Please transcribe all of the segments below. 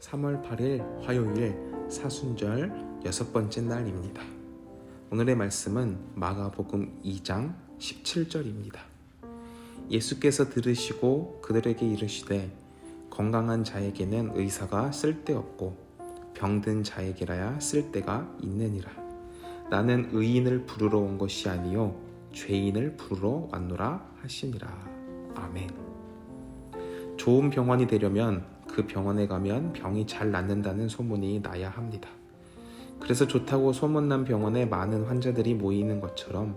3월 8일 화요일 사순절 여섯 번째 날입니다. 오늘의 말씀은 마가복음 2장 17절입니다. 예수께서 들으시고 그들에게 이르시되 건강한 자에게는 의사가 쓸데없고 병든 자에게라야 쓸데가 있느니라. 나는 의인을 부르러 온 것이 아니요 죄인을 부르러 왔노라 하시니라. 아멘. 좋은 병원이 되려면 그 병원에 가면 병이 잘 낫는다는 소문이 나야 합니다. 그래서 좋다고 소문난 병원에 많은 환자들이 모이는 것처럼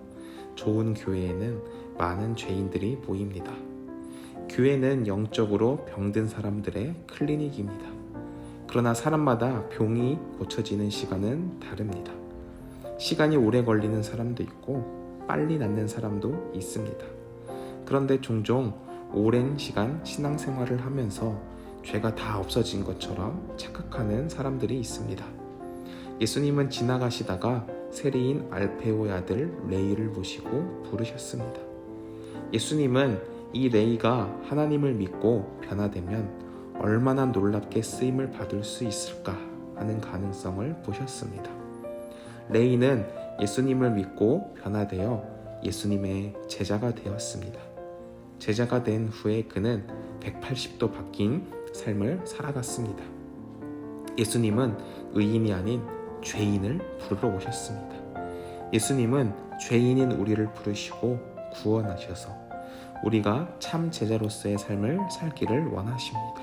좋은 교회에는 많은 죄인들이 모입니다. 교회는 영적으로 병든 사람들의 클리닉입니다. 그러나 사람마다 병이 고쳐지는 시간은 다릅니다. 시간이 오래 걸리는 사람도 있고 빨리 낫는 사람도 있습니다. 그런데 종종 오랜 시간 신앙생활을 하면서 죄가 다 없어진 것처럼 착각하는 사람들이 있습니다. 예수님은 지나가시다가 세리인 알페오의 아들 레이를 보시고 부르셨습니다. 예수님은 이 레이가 하나님을 믿고 변화되면 얼마나 놀랍게 쓰임을 받을 수 있을까 하는 가능성을 보셨습니다. 레이는 예수님을 믿고 변화되어 예수님의 제자가 되었습니다. 제자가 된 후에 그는 180도 바뀐 삶을 살아갔습니다. 예수님은 의인이 아닌 죄인을 부르러 오셨습니다. 예수님은 죄인인 우리를 부르시고 구원하셔서 우리가 참 제자로서의 삶을 살기를 원하십니다.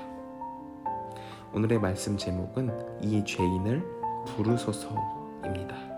오늘의 말씀 제목은 이 죄인을 부르소서입니다.